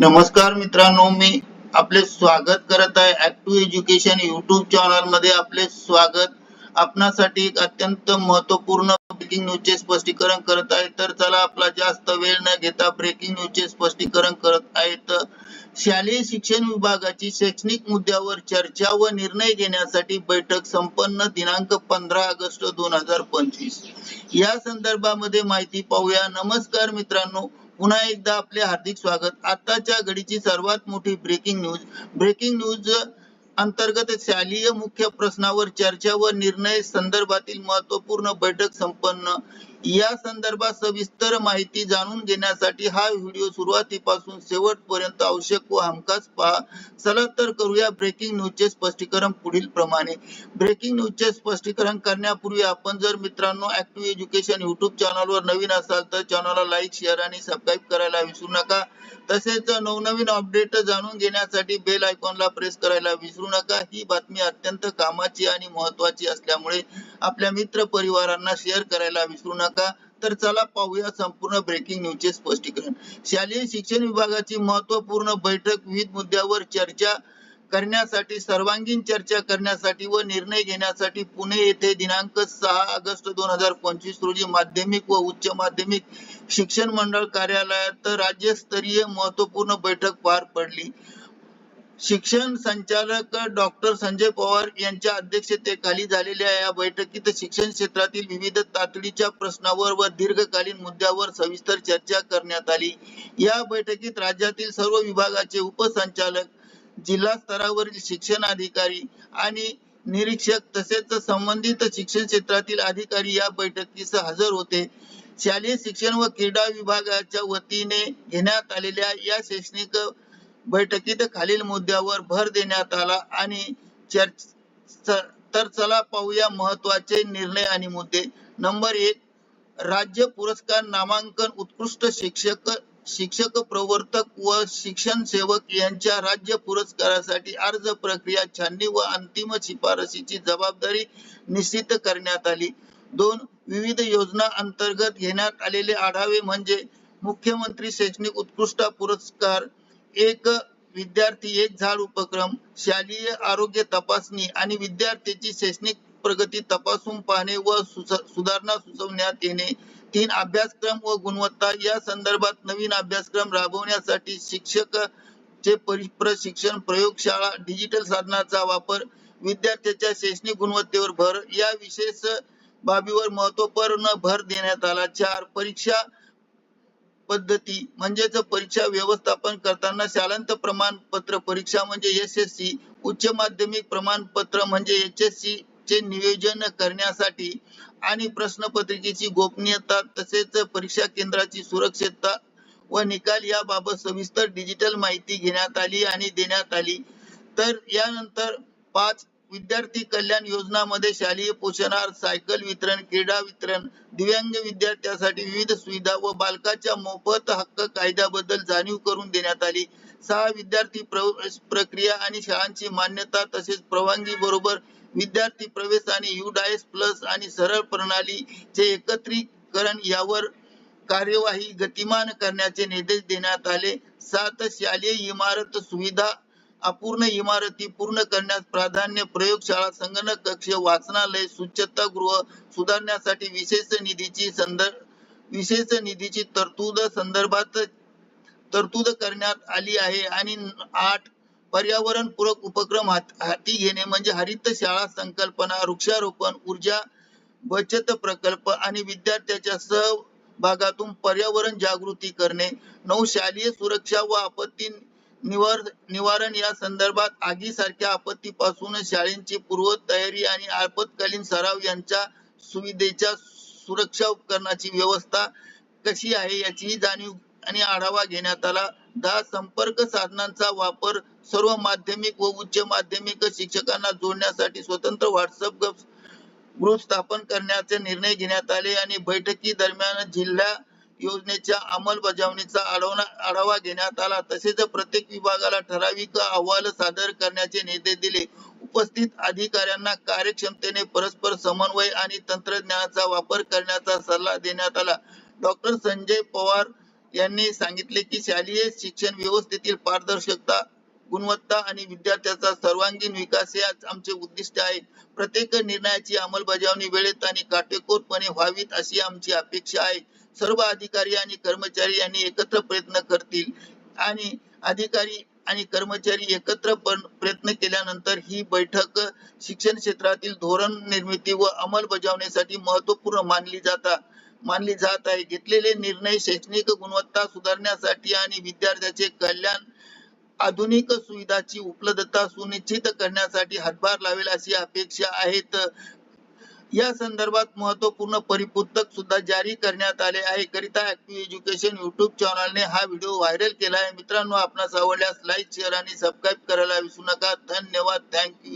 नमस्कार मित्रांनो मी आपले स्वागत करत आहे ऍक्टिव्ह एज्युकेशन युट्यूब चॅनलमध्ये आपले स्वागत. आपणासाठी एक अत्यंत महत्त्वपूर्ण ब्रेकिंग न्यूजचे स्पष्टीकरण करत आहे. तर चला आपला जास्त वेळ न घेता ब्रेकिंग न्यूजचे स्पष्टीकरण करत आहे. तर शालेय शिक्षण विभागाची शैक्षणिक मुद्द्यावर चर्चा व निर्णय घेण्यासाठी बैठक संपन्न दिनांक पंधरा ऑगस्ट दोन हजार पंचवीस. या संदर्भामध्ये माहिती पाहूया. नमस्कार मित्रांनो पुन्हा एकदा आपले हार्दिक स्वागत. आताच्या घडीची सर्वात मोठी ब्रेकिंग न्यूज ब्रेकिंग न्यूज अंतर्गत शालेय मुख्य प्रश्नावर चर्चा व निर्णय संदर्भातील महत्त्वपूर्ण बैठक संपन्न. या संदर्भात सविस्तर माहिती जाणून घेण्यासाठी हा व्हिडिओ सुरुवातीपासून शेवटपर्यंत आवश्यक व हमखास पहा. चला तर करूया ब्रेकिंग न्यूजचे स्पष्टीकरण पुढील प्रमाणे. ब्रेकिंग न्यूजचे स्पष्टीकरण करण्यापूर्वी आपण जर मित्रांनो ऍक्टिव्ह एज्युकेशन युट्यूब चॅनलवर नवीन असाल तर चॅनलला लाईक शेअर आणि सबस्क्राईब करायला विसरू नका. तसेच नवनवीन अपडेट जाणून घेण्यासाठी बेल आयकॉनला प्रेस करायला विसरू नका. ही बातमी अत्यंत कामाची आणि महत्वाची असल्यामुळे आपल्या मित्र परिवारांना शेअर करायला विसरू नका. नका तर चला पाहूया संपूर्ण ब्रेकिंग न्यूजचे स्पष्टीकरण. शालेय शिक्षण विभागाची महत्त्वपूर्ण बैठक विविध मुद्द्यावर चर्चा करण्यासाठी सर्वांगीण चर्चा करण्यासाठी व निर्णय घेण्यासाठी पुणे येथे दिनांक सहा ऑगस्ट दोन हजार पंचवीस रोजी माध्यमिक व उच्च माध्यमिक शिक्षण मंडळ कार्यालयात राज्यस्तरीय महत्त्वपूर्ण बैठक पार पडली. शिक्षण संचालक डॉक्टर संजय पवार यांच्या अध्यक्षतेखाली झालेल्या या बैठकीत शिक्षण क्षेत्रातील विविध तातडीच्या प्रश्नावर व दीर्घकालीन मुद्द्यावर सविस्तर चर्चा करण्यात आली. या बैठकीत राज्यातील सर्व विभागाचे उपसंचालक जिल्हा स्तरावरील शिक्षण अधिकारी आणि निरीक्षक तसेच संबंधित शिक्षण क्षेत्रातील अधिकारी या बैठकीस हजर होते. शालेय शिक्षण व क्रीडा विभागाच्या वतीने घेण्यात आलेल्या या शैक्षणिक बैठकीत खालील मुद्द्यावर भर देण्यात आला आणि चर्च तर चला पाहूया महत्त्वाचे निर्णय आणि मुद्दे. नंबर एक राज्य पुरस्कार नामांकन उत्कृष्ट शिक्षक शिक्षक प्रवर्तक व शिक्षण सेवक यांच्या राज्य पुरस्कारासाठी अर्ज प्रक्रिया छाननी व अंतिम शिफारसीची जबाबदारी निश्चित करण्यात आली. दोन विविध योजना अंतर्गत घेण्यात आलेले आढावे म्हणजे मुख्यमंत्री शैक्षणिक उत्कृष्ट पुरस्कार एक विद्यार्थी एक झाड उपक्रम शालेय आरोग्य तपासणी आणि विद्यार्थ्याची शैक्षणिक प्रगती तपासून पाहणे व सुधारणा सुचवण्यात येणे. तीन अभ्यासक्रम व गुणवत्ता या संदर्भात नवीन अभ्यासक्रम राबवण्यासाठी शिक्षक चे प्रशिक्षण प्रयोगशाळा डिजिटल साधनाचा वापर विद्यार्थ्याच्या शैक्षणिक गुणवत्तेवर भर या विशेष बाबीवर महत्त्वपूर्ण भर देण्यात आला. चार परीक्षा पद्धती म्हणजेच परीक्षा व्यवस्थापन करताना शालांत प्रमाणपत्र परीक्षा म्हणजे एस एस सी उच्च माध्यमिक प्रमाणपत्र म्हणजे एच एस सी चे नियोजन करण्यासाठी आणि प्रश्नपत्रिकेची गोपनीयता तसेच परीक्षा केंद्राची सुरक्षितता व निकाल याबाबत सविस्तर डिजिटल माहिती घेण्यात आली आणि देण्यात आली. तर यानंतर पाच विद्यार्थी कल्याण योजनामध्ये शालेय पोषणाहार सायकल वितरण क्रीडा वितरण दिव्यांग विद्यार्थ्यांसाठी विविध सुविधा व बालकाच्या मोफत हक्क कायद्याबद्दल जाणीव करून देण्यात आली. सहा विद्यार्थी प्रक्रिया आणि शाळांची मान्यता तसेच परवानगी बरोबर विद्यार्थी प्रवेश आणि युडायस प्लस आणि सरळ प्रणालीचे एकत्रीकरण यावर कार्यवाही गतिमान करण्याचे निर्देश देण्यात आले. सात शालेय इमारत सुविधा अपूर्ण इमारती पूर्ण करण्यास प्राधान्य प्रयोगशाळा संगणक कक्ष वाचनालय स्वच्छता गृह सुधारण्यासाठी विशेष निधीची संदर्भ विशेष निधीची तरतूद संदर्भात तरतूद करण्यात आली आहे. आणि आठ पर्यावरण पूरक उपक्रम हाती घेणे म्हणजे हरित शाळा संकल्पना वृक्षारोपण ऊर्जा बचत प्रकल्प आणि विद्यार्थ्याच्या सहभागातून पर्यावरण जागृती करणे नऊ शालेय सुरक्षा व आपत्ती निवार निवारण या संदर्भात आगीसारख्या आपत्तीपासून शाळेंची पूर्व तयारी आणि आपत्कालीन सराव यांच्या सुविधेच्या सुरक्षा उपकरणाची व्यवस्था कशी आहे याचीही जाणीव आणि आढावा घेण्यात आला. दहा संपर्क साधनांचा वापर सर्व माध्यमिक व उच्च माध्यमिक शिक्षकांना जोडण्यासाठी स्वतंत्र व्हॉट्सअप ग्रुप स्थापन करण्याचे निर्णय घेण्यात आले आणि बैठकी दरम्यान जिल्हा योजनेच्या अंमलबजावणीचा आढावा घेण्यात आला. तसेच प्रत्येक विभागाला ठराविक अहवाल सादर करण्याचे निर्देश दिले. उपस्थित अधिकाऱ्यांना कार्यक्षमतेने परस्पर समन्वय आणि तंत्रज्ञानाचा वापर करण्याचा सल्ला देण्यात आला. डॉक्टर संजय पवार यांनी सांगितले की शालेय शिक्षण व्यवस्थेतील पारदर्शकता गुणवत्ता आणि विद्यार्थ्याचा सर्वांगीण विकास हे आमचे उद्दिष्ट आहे प्रत्येक निर्णयाची अंमलबजावणी वेळेत आणि काटेकोरपणे व्हावीत अशी आमची अपेक्षा आहे. सर्व अधिकारी आणि कर्मचारी यांनी एकत्र प्रयत्न करतील. आणि अधिकारी आणि कर्मचारी एकत्र प्रयत्न केल्यानंतर ही बैठक शिक्षण क्षेत्रातील धोरण निर्मिती व अंमलबजावणीसाठी महत्त्वपूर्ण मानली जाता. मानली जात आहे. घेतलेले निर्णय शैक्षणिक गुणवत्ता सुधारण्यासाठी आणि विद्यार्थ्याचे कल्याण आधुनिक सुविधाची उपलब्धता सुनिश्चित करण्यासाठी हातभार लावेल अशी अपेक्षा आहेत. या संदर्भात महत्त्वपूर्ण परिपुस्तक सुद्धा जारी करण्यात आले आहे. करिता ऍक्टिव्ह एज्युकेशन युट्यूब चॅनलने हा व्हिडिओ व्हायरल केला आहे. मित्रांनो आपणास आवडल्यास लाईक शेअर आणि सबस्क्राईब करायला विसरू नका. धन्यवाद. थँक्यू